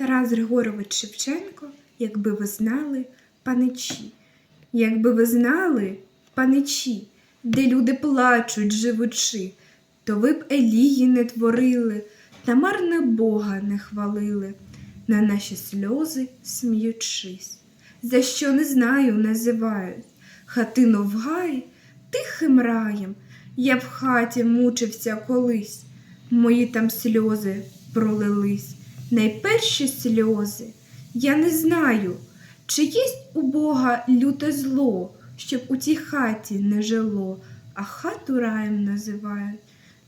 Тарас Григорович Шевченко, якби ви знали паничі, якби ви знали паничі, де люди плачуть, живучи, то ви б Елії не творили, та марне Бога не хвалили, на наші сльози сміючись. За що не знаю, називають хатину в гаї тихим раєм. Я в хаті мучився колись, мої там сльози пролились, найперші сльози. Я не знаю, чи єсть у Бога люте зло, щоб у тій хаті не жило, а хату раєм називають.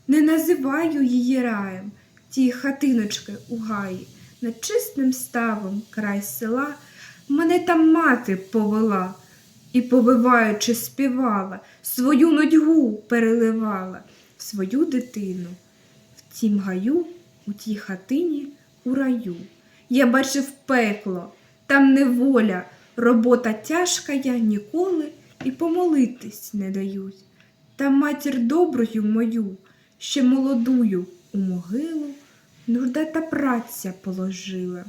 Не називаю її раєм, ті хатиночки у гаї, над чистим ставом край села. Мене там мати повела і, повиваючи, співала, свою нудьгу переливала свою дитину. В тім гаю, у тій хатині, у раю. Я бачив пекло, там неволя, робота тяжка я ніколи і помолитись не дають. Там матір доброю мою, ще молодую у могилу, нужда та праця положила.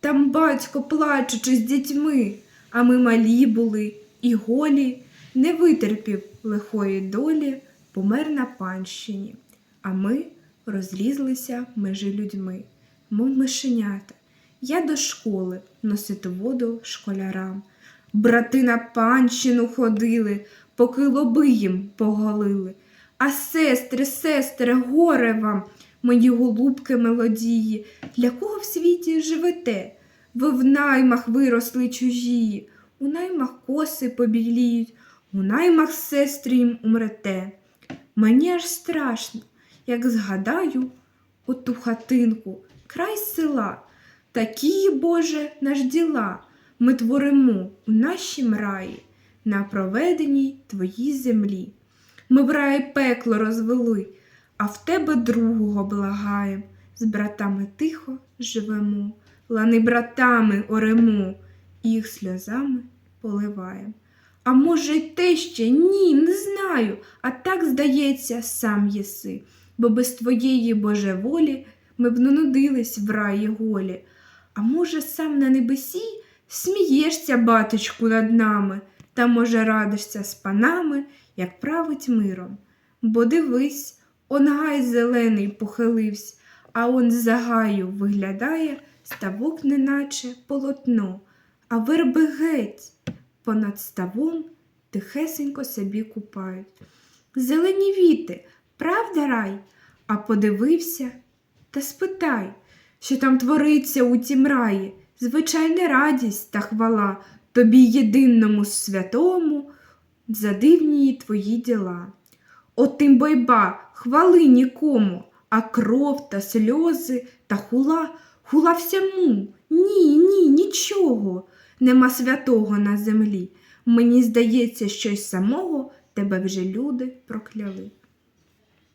Там батько, плачучи з дітьми, а ми малі були і голі, не витерпів лихої долі, помер на панщині, а ми розлізлися межи людьми, мов мишенята. Я до школи носити воду школярам. Брати на панщину ходили, поки лоби їм поголили. А сестри, сестри, горе вам, мої голубки мелодії, для кого в світі живете? Ви в наймах виросли чужії, у наймах коси побіліють, у наймах сестри їм умрете. Мені аж страшно, як згадаю оту хатинку, край села. Такі, Боже, наш діла ми творимо у нашім раї, на проведеній твоїй землі. Ми в раї пекло розвели, а в тебе другого благаєм. З братами тихо живемо, лани братами оремо, їх сльозами поливаєм. А може, й те ще ні, не знаю, а так, здається, сам єси, бо без твоєї Боже волі ми б не нудились в раї голі. А може, сам на небесі смієшся, батечку, над нами, та, може, радишся з панами, як править миром. Бо дивись, он гай зелений похилився, а он за гаю виглядає ставок, неначе полотно, а верби геть понад ставом тихесенько собі купають. Зелені віти, правда рай? А подивився та спитай, що там твориться у тім раї, звичайна радість та хвала тобі єдиному святому за дивні твої діла. Отим бойба хвали нікому, а кров та сльози та хула, хула всьому. Ні, ні, нічого. Нема святого на землі. Мені здається, щось самого тебе вже люди прокляли.